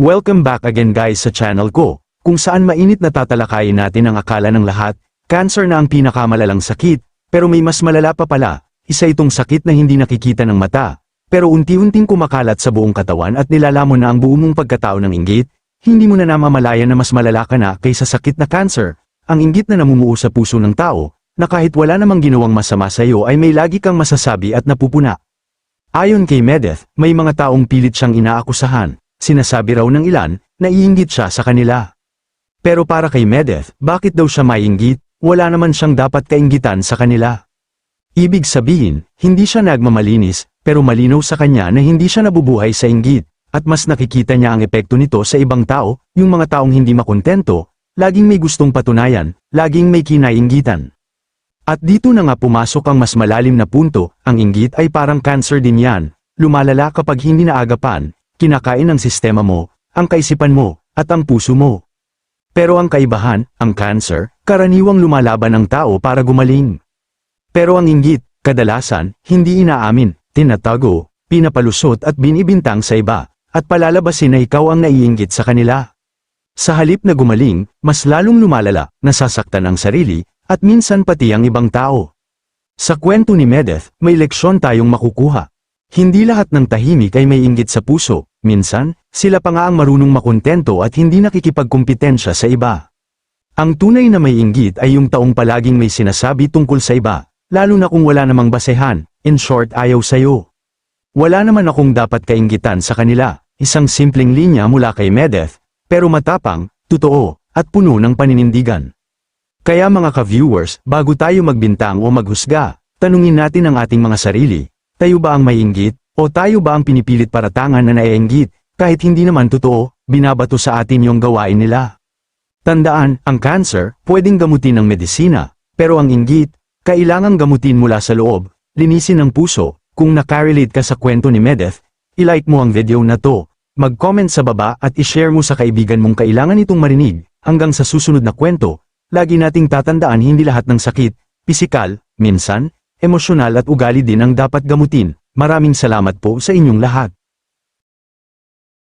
Welcome back again guys sa channel ko, kung saan mainit na tatalakayin natin ang akala ng lahat, cancer na ang pinakamalalang sakit, pero may mas malala pa pala, isa itong sakit na hindi nakikita ng mata, pero unti-unting kumakalat sa buong katawan at nilalamon na ang buo mong pagkatao ng inggit, hindi mo na namamalayan na mas malala ka na kaysa sakit na cancer, ang inggit na namumuo sa puso ng tao, na kahit wala namang ginawang masama sa iyo ay may lagi kang masasabi at napupuna. Ayon kay Medeth, may mga taong pilit siyang inaakusahan, sinasabi raw ng ilan, na iinggit siya sa kanila. Pero para kay Medeth, bakit daw siya maiinggit, wala naman siyang dapat kainggitan sa kanila. Ibig sabihin, hindi siya nagmamalinis, pero malinaw sa kanya na hindi siya nabubuhay sa inggit, at mas nakikita niya ang epekto nito sa ibang tao, yung mga taong hindi makontento, laging may gustong patunayan, laging may kinainggitan. At dito na nga pumasok ang mas malalim na punto, ang inggit ay parang cancer din yan, lumalala kapag hindi naagapan, kinakain ng sistema mo, ang kaisipan mo, at ang puso mo. Pero ang kaibahan, ang cancer, karaniwang lumalaban ang tao para gumaling. Pero ang inggit, kadalasan, hindi inaamin, tinatago, pinapalusot at binibintang sa iba, at palalabasin na ikaw ang naiinggit sa kanila. Sa halip na gumaling, mas lalong lumalala, nasasaktan ang sarili, at minsan pati ang ibang tao. Sa kwento ni Medeth, may leksyon tayong makukuha. Hindi lahat ng tahimik ay may inggit sa puso, minsan, sila pa nga ang marunong makontento at hindi nakikipagkumpetensya sa iba. Ang tunay na may inggit ay yung taong palaging may sinasabi tungkol sa iba, lalo na kung wala namang basehan, in short ayaw sayo. Wala naman akong dapat kainggitan sa kanila, isang simpleng linya mula kay Medeth, pero matapang, totoo, at puno ng paninindigan. Kaya mga ka-viewers, bago tayo magbintang o maghusga, tanungin natin ang ating mga sarili, tayo ba ang may inggit, o tayo ba ang pinipilit paratangan na naiinggit, kahit hindi naman totoo, binabato sa atin yung gawain nila. Tandaan, ang cancer, pwedeng gamutin ng medisina, pero ang inggit, kailangang gamutin mula sa loob, linisin ang puso, kung nakarelate ka sa kwento ni Medeth, ilike mo ang video na to, mag-comment sa baba at ishare mo sa kaibigan mong kailangan itong marinig, hanggang sa susunod na kwento, lagi nating tatandaan hindi lahat ng sakit, pisikal, minsan, emosyonal at ugali din ang dapat gamutin. Maraming salamat po sa inyong lahat.